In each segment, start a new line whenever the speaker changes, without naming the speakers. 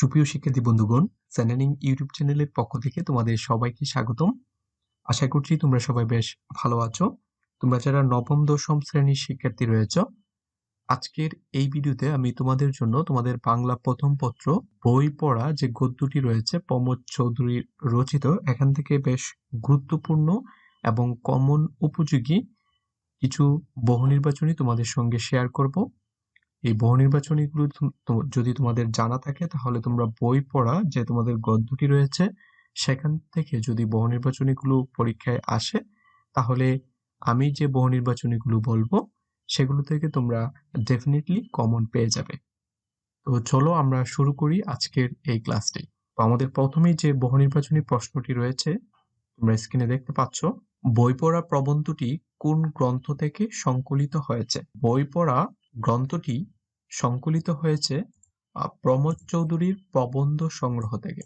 সুপ্রিয় শিক্ষার্থী বন্ধুগণ, চ্যানেলিং ইউটিউব চ্যানেলের পক্ষ থেকে তোমাদের সবাইকে স্বাগতম। আশা করছি তোমরা সবাই বেশ ভালো আছো। তোমরা যারা নবম, দশম শ্রেণির শিক্ষার্থী রয়েছ, আজকের এই ভিডিওতে আমি তোমাদের জন্য তোমাদের বাংলা প্রথম পত্র, বই পড়া যে গদ্যটি রয়েছে, প্রমোদ চৌধুরীর রচিত, এখান থেকে বেশ গুরুত্বপূর্ণ এবং কমন উপযোগী কিছু বহু নির্বাচনী তোমাদের সঙ্গে শেয়ার করব। এই বহু নির্বাচনীগুলো যদি তোমাদের জানা থাকে, তাহলে তোমরা বই পড়া যে তোমাদের গদ্যটি রয়েছে, সেখান থেকে যদি বহু নির্বাচনীগুলো পরীক্ষায় আসে, তাহলে আমি যে বহু নির্বাচনীগুলো বলব, সেগুলো থেকে তোমরা ডেফিনেটলি কমন পেয়ে যাবে। তো চলো আমরা শুরু করি আজকের এই ক্লাসটি। তো আমাদের প্রথমেই যে বহু নির্বাচনী প্রশ্নটি রয়েছে, তোমরা স্ক্রিনে দেখতে পাচ্ছ, বই পড়া প্রবন্ধটি কোন গ্রন্থ থেকে সংকলিত হয়েছে? বই পড়া গ্রন্থটি সংকলিত হয়েছে প্রমোদ চৌধুরীর প্রবন্ধ সংগ্রহ থেকে।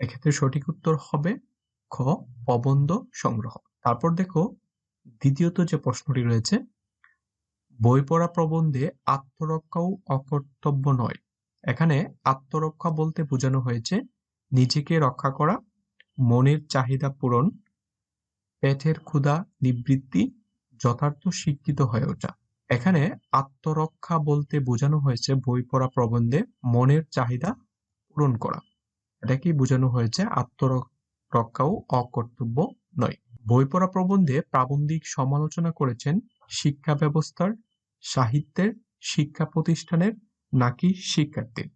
এক্ষেত্রে সঠিক উত্তর হবে খ, প্রবন্ধ সংগ্রহ। তারপর দেখো, দ্বিতীয়ত যে প্রশ্নটি রয়েছে, বই পড়া প্রবন্ধে আত্মরক্ষাও অকর্তব্য নয়। এখানে আত্মরক্ষা বলতে বোঝানো হয়েছে নিজেকে রক্ষা করা, মনের চাহিদা পূরণ, পেটের ক্ষুধা নিবৃত্তি, যথার্থ শিক্ষিত হয়ে ওঠা। এখানে আত্মরক্ষা বলতে বোঝানো হয়েছে বই পড়া প্রবন্ধে মনের চাহিদা পূরণ করা। এটাকেই বোঝানো হয়েছে আত্মরক্ষাও অকর্তব্য নয়। বই পড়া প্রবন্ধে প্রাবন্ধিক সমালোচনা করেছেন শিক্ষা ব্যবস্থার, সাহিত্যের, শিক্ষা প্রতিষ্ঠানের নাকি শিক্ষার্থীর।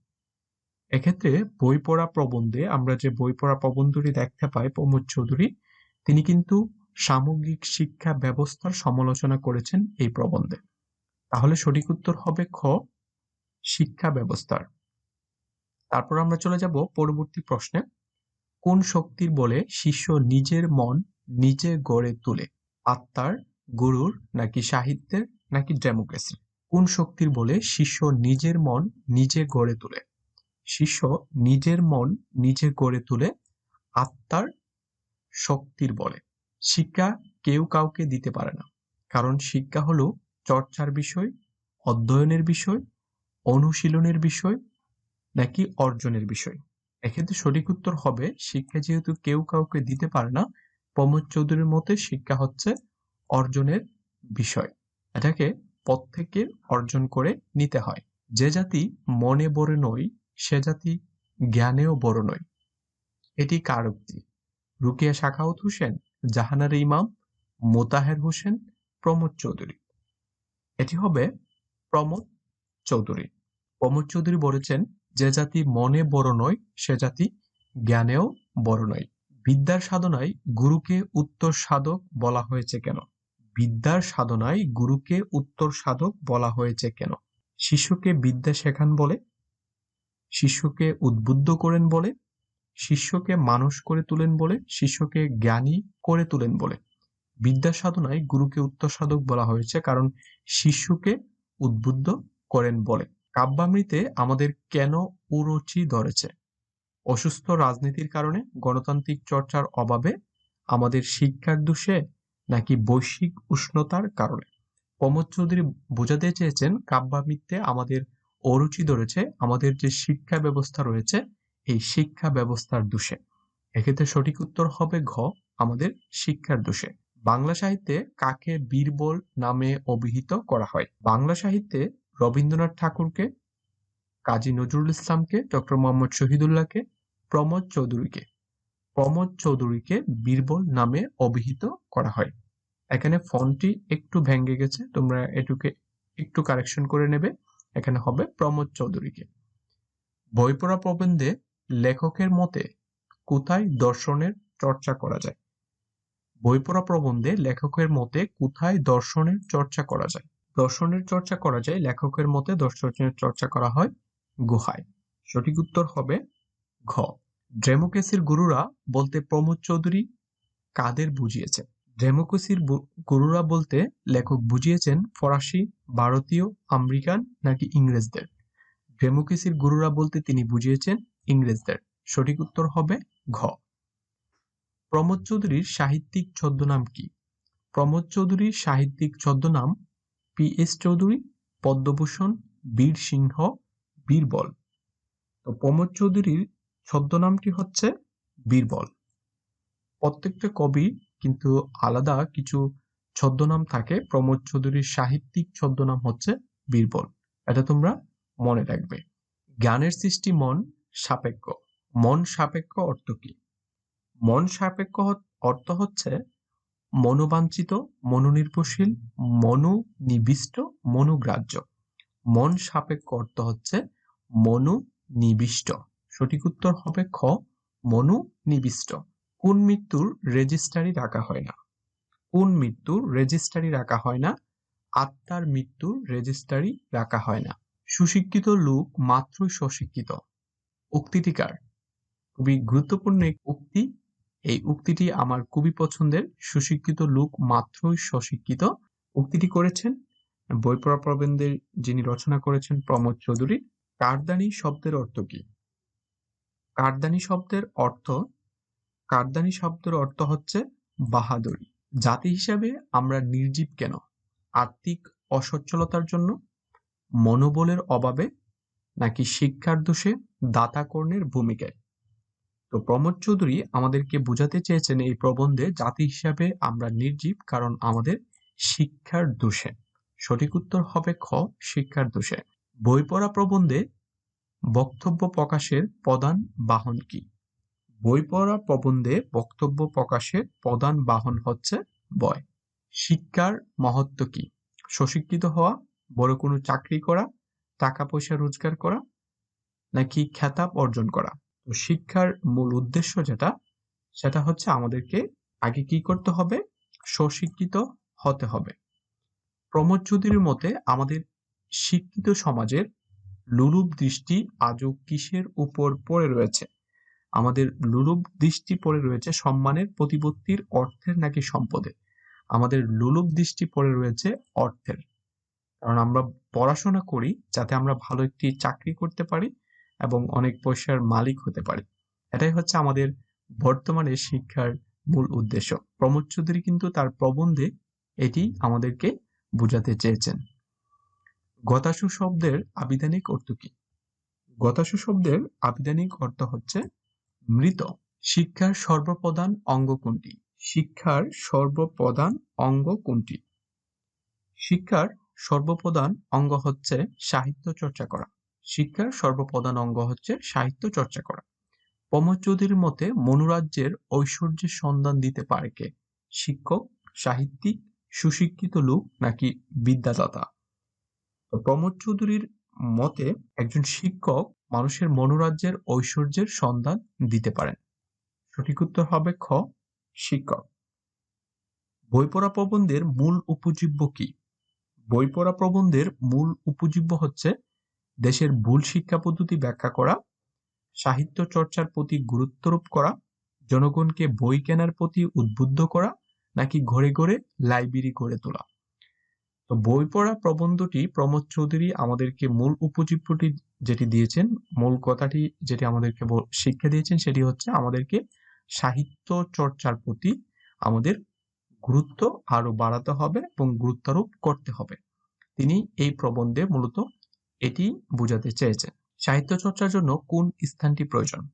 এক্ষেত্রে বই পড়া প্রবন্ধে আমরা যে বই পড়া প্রবন্ধটি দেখতে পাই প্রমোদ চৌধুরী, তিনি কিন্তু সামগ্রিক শিক্ষা ব্যবস্থার সমালোচনা করেছেন এই প্রবন্ধে। তাহলে সঠিক উত্তর হবে খ, শিক্ষা ব্যবস্থার। তারপর আমরা চলে যাব পরবর্তী প্রশ্নে। কোন শক্তির বলে শিষ্য নিজের মন নিজে গড়ে তোলে? আত্মার, গুরুর, নাকি সাহিত্যের, নাকি ডেমোক্রেসি কোন শক্তির বলে শিষ্য নিজের মন নিজে গড়ে তোলে? শিষ্য নিজের মন নিজে গড়ে তোলে আত্মার শক্তির বলে। শিক্ষা কেউ কাউকে দিতে পারে না, কারণ শিক্ষা হলো চর্চার বিষয়, অধ্যয়নের বিষয়, অনুশীলনের বিষয় নাকি অর্জনের বিষয়? এক্ষেত্রে সঠিক উত্তর হবে, শিক্ষা যেহেতু কেউ কাউকে দিতে পারে না, প্রমোদ চৌধুরীর মতে শিক্ষা হচ্ছে অর্জনের বিষয়। এটাকে প্রত্যেকের অর্জন করে নিতে হয়। যে জাতি মনে বড় নয়, সে জাতি জ্ঞানেও বড় নয়। এটি কার উক্তি? রুকিয়া শাখাউত হোসেন, জাহানার ইমাম, মোতাহের হোসেন, প্রমোদ চৌধুরী। এটি হবে প্রমোদ চৌধুরী। প্রমোদ চৌধুরী বলেছেন, যে জাতি মনে বড় নয়, সে জাতি জ্ঞানেও বড় নয়। বিদ্যার সাধনায় গুরুকে উত্তর সাধক বলা হয়েছে কেন? বিদ্যার সাধনায় গুরুকে উত্তর সাধক বলা হয়েছে কেন? শিষ্যকে বিদ্যা শেখান বলে, শিষ্যকে উদ্বুদ্ধ করেন বলে, শিষ্যকে মানুষ করে তুলেন বলে, শিষ্যকে জ্ঞানী করে তুলেন বলে। বিদ্যা সাধনায় গুরুকে উত্তর সাধক বলা হয়েছে কারণ শিষ্যকে উদ্বুদ্ধ করেন বলে। কাব্যামৃতে আমাদের কেন উরুচি ধরেছে? অসুস্থ রাজনীতির কারণে গণতান্ত্রিক চর্চার অভাবে আমাদের শিক্ষার দোষে নাকি বৈশ্বিক উষ্ণতার কারণে? প্রমোদ চৌধুরী বোঝাতে চেয়েছেন কাব্যামৃতে আমাদের অরুচি ধরেছে, আমাদের যে শিক্ষা ব্যবস্থা রয়েছে, এই শিক্ষা ব্যবস্থার দোষে। এক্ষেত্রে সঠিক উত্তর হবে ঘ, আমাদের শিক্ষার দোষে। বাংলা সাহিত্যে কাকে বীরবল নামে অভিহিত করা হয়? বাংলা সাহিত্যে রবীন্দ্রনাথ ঠাকুরকে, কাজী নজরুল ইসলামকে, ডক্টর মোহাম্মদ শহীদুল্লাহকে, প্রমোদ চৌধুরীকে। প্রমোদ চৌধুরীকে বীরবল নামে অভিহিত করা হয়। এখানে ফন্টটি একটু ভেঙে গেছে, তোমরা এটুকে একটু কারেকশন করে নেবে। এখানে হবে প্রমোদ চৌধুরীকে। বই পড়া প্রবন্ধে লেখকের মতে কোথায় দর্শনের চর্চা করা যায়? বই পড়া প্রবন্ধে লেখকের মতে কোথায় দর্শনের চর্চা করা যায়? দর্শনের চর্চা করা যায় লেখকের মতে দর্শনের চর্চা করা হয় গুহায়। সঠিক উত্তর হবে ঘ। ডেমোক্রেসির গুরুরা বলতে প্রমোদ চৌধুরী কাদের বুঝিয়েছে ডেমোক্রেসির গুরুরা বলতে লেখক বুঝিয়েছেন ফরাসি, ভারতীয়, আমেরিকান নাকি ইংরেজদের? ডেমোক্রেসির গুরুরা বলতে তিনি বুঝিয়েছেন ইংরেজদের। সঠিক উত্তর হবে ঘ। প্রমোদ চৌধুরীর সাহিত্যিক ছদ্মনাম কি? প্রমোদ চৌধুরীর সাহিত্যিক ছদ্মনাম পি এস চৌধুরী, পদ্মভূষণ, বীর সিংহ, বীরবল। তো প্রমোদ চৌধুরীর ছদ্মনামটি হচ্ছে বীরবল। প্রত্যেকটা কবি কিন্তু আলাদা কিছু ছদ্মনাম থাকে। প্রমোদ চৌধুরীর সাহিত্যিক ছদ্মনাম হচ্ছে বীরবল। এটা তোমরা মনে রাখবে। জ্ঞানের সৃষ্টি মন সাপেক্ষ। মন সাপেক্ষ অর্থ কি? মন সাপেক্ষ অর্থ হচ্ছে মনোবাঞ্ছিত, মনোনির্ভরশীল, মনোনিবিষ্ট, মনোগ্রাহ্য। মন সাপেক্ষ অর্থ হচ্ছে মনোনিবিষ্ট। সঠিক উত্তর হবে খ, মনোনিবিষ্ট। কোন মৃত্যুর রেজিস্টারি রাখা হয় না? কোন মৃত্যুর রেজিস্ট্রারি রাখা হয় না? আত্মার মৃত্যুর রেজিস্টারি রাখা হয় না। সুশিক্ষিত লোক মাত্রই স্বশিক্ষিত। উক্তিটিকার খুবই গুরুত্বপূর্ণ উক্তি। এই উক্তিটি আমার খুবই পছন্দের। সুশিক্ষিত লোক মাত্রই স্বশিক্ষিত। উক্তিটি করেছেন বই পড়া প্রবন্ধের যিনি রচনা করেছেন প্রমোদ চৌধুরী। কারদানি শব্দের অর্থ কি? কারদানি শব্দের অর্থ, কারদানি শব্দের অর্থ হচ্ছে বাহাদুরি। জাতি হিসাবে আমরা নির্জীব কেন? আর্থিক অসচ্ছলতার জন্য? মনোবলের অভাবে? নাকি শিক্ষার দোষে দাতা কর্ণের ভূমিকায়? তো প্রমোদ চৌধুরী আমাদেরকে বোঝাতে চেয়েছেন এই প্রবন্ধে জাতি হিসাবে আমরা নির্জীব কারণ আমাদের শিক্ষার দোষে। সঠিক উত্তর হবে খ, শিক্ষার দোষে। বই পড়া প্রবন্ধে বক্তব্য প্রকাশের প্রধান বাহন কি? বই পড়া প্রবন্ধে বক্তব্য প্রকাশের প্রধান বাহন হচ্ছে বয় শিক্ষার মহত্ব কি? সুশিক্ষিত হওয়া, বড় কোনো চাকরি করা, টাকা পয়সা রোজগার করা, নাকি খেতাব অর্জন করা? শিক্ষার মূল উদ্দেশ্য যেটা, সেটা হচ্ছে আমাদেরকে আগে কি করতে হবে? স্বশিক্ষিত হতে হবে। প্রমোদ চৌধুরীর মতে আমাদের শিক্ষিত সমাজের লুলুপ দৃষ্টি আজও কিসের উপর পড়ে রয়েছে? আমাদের লুলুপ দৃষ্টি পড়ে রয়েছে সম্মানের প্রতিপত্তির অর্থের নাকি সম্পদে? আমাদের লুলুপ দৃষ্টি পড়ে রয়েছে অর্থের। কারণ আমরা পড়াশোনা করি যাতে আমরা ভালো একটি চাকরি করতে পারি এবং অনেক পয়সার মালিক হতে পারি। এটাই হচ্ছে আমাদের বর্তমানে শিক্ষার মূল উদ্দেশ্য। প্রমোদ চৌধুরী কিন্তু তার প্রবন্ধে এটি আমাদেরকে বোঝাতে চেয়েছেন। গতাসু শব্দের আবিধানিক অর্থ কি? গতাসু শব্দের আবিধানিক অর্থ হচ্ছে মৃত। শিক্ষার সর্বপ্রধান অঙ্গ কোনটি? শিক্ষার সর্বপ্রধান অঙ্গ কোনটি? শিক্ষার সর্বপ্রধান অঙ্গ হচ্ছে সাহিত্য চর্চা করা। শিক্ষার সর্বপ্রধান অঙ্গ হচ্ছে সাহিত্য চর্চা করা। প্রমোদ চৌধুরীর মতে মনোরাজ্যের ঐশ্বর্যের সন্ধান দিতে পারে কে? শিক্ষক, সাহিত্যিক, সুশিক্ষিত লোক নাকি বিদ্যাদাতা? প্রমোদ চৌধুরীর মতে একজন শিক্ষক মানুষের মনোরাজ্যের ঐশ্বর্যের সন্ধান দিতে পারেন। সঠিক উত্তর হবে খ, শিক্ষক। বই পড়া প্রবন্ধের মূল উপজীব্য কি? বই পড়া প্রবন্ধের মূল উপজীব্য হচ্ছে দেশের ভুল শিক্ষা পদ্ধতি ব্যাখ্যা করা, সাহিত্য চর্চার প্রতি গুরুত্বারোপ করা, জনগণকে বই কেনার প্রতি উদ্বুদ্ধ করা, নাকি ঘরে ঘরে লাইব্রেরি গড়ে তোলা। তো বই পড়া প্রবন্ধটি প্রমোদ চৌধুরী আমাদেরকে মূল উপজীব্যটি যেটি দিয়েছেন, মূল কথাটি যেটি আমাদেরকে শিক্ষা দিয়েছেন সেটি হচ্ছে আমাদেরকে সাহিত্য চর্চার প্রতি আমাদের গুরুত্ব আরও বাড়াতে হবে এবং গুরুত্বারোপ করতে হবে। তিনি এই প্রবন্ধে মূলত এটি বোঝাতে চেয়েছেন সাহিত্য চর্চার জন্য কোন স্থানটি প্রয়োজন?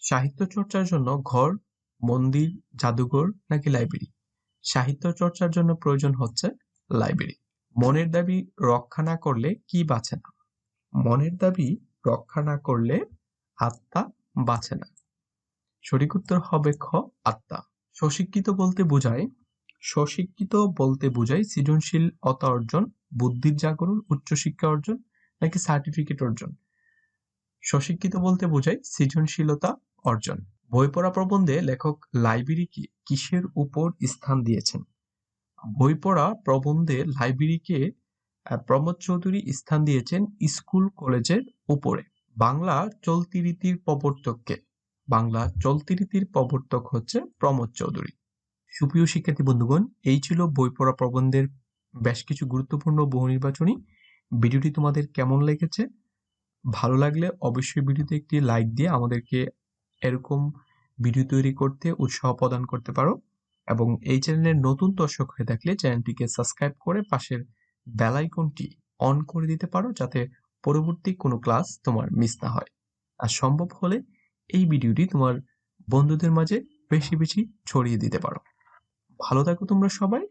সাহিত্য চর্চার জন্য ঘর, মন্দির, জাদুঘর নাকি লাইব্রেরি? সাহিত্য চর্চার জন্য প্রয়োজন হচ্ছে লাইব্রেরি। মনের দাবি রক্ষা না করলে কি বাঁচে না? মনের দাবি রক্ষা না করলে আত্মা বাঁচে না। সঠিক উত্তর হবে খ, আত্মা। স্বশিক্ষিত বলতে বোঝায়, স্বশিক্ষিত বলতে বোঝায় সৃজনশীলতা অর্জন, বুদ্ধির জাগরণ, উচ্চশিক্ষা অর্জন নাকি সার্টিফিকেট অর্জন? স্বশিক্ষিত বলতে বোঝায় সৃজনশীলতা অর্জন। বই পড়া প্রবন্ধে লেখক লাইব্রেরিকে কিসের উপর স্থান দিয়েছেন? বই পড়া প্রবন্ধে লাইব্রেরিকে প্রমোদ চৌধুরী স্থান দিয়েছেন স্কুল কলেজের উপরে। বাংলা চলতি রীতির প্রবর্তককে। বাংলা চলতি রীতির প্রবর্তক হচ্ছে প্রমোদ চৌধুরী। সুপ্রিয় শিক্ষার্থী বন্ধুগণ, এই ছিল বই পড়া প্রবন্ধের বেশ কিছু গুরুত্বপূর্ণ বহু নির্বাচনী ভিডিওটি তোমাদের কেমন লেগেছে? ভালো লাগলে অবশ্যই ভিডিওতে একটি লাইক দিয়ে আমাদেরকে এরকম ভিডিও তৈরি করতে উৎসাহ প্রদান করতে পারো এবং এই চ্যানেলের নতুন দর্শক হয়ে থাকলে চ্যানেলটিকে সাবস্ক্রাইব করে পাশের বেলাইকনটি অন করে দিতে পারো যাতে পরবর্তী কোনো ক্লাস তোমার মিস না হয়। আর সম্ভব হলে এই ভিডিওটি তোমার বন্ধুদের মাঝে বেশি বেশি ছড়িয়ে দিতে পারো। ভালো থাকো তোমরা সবাই।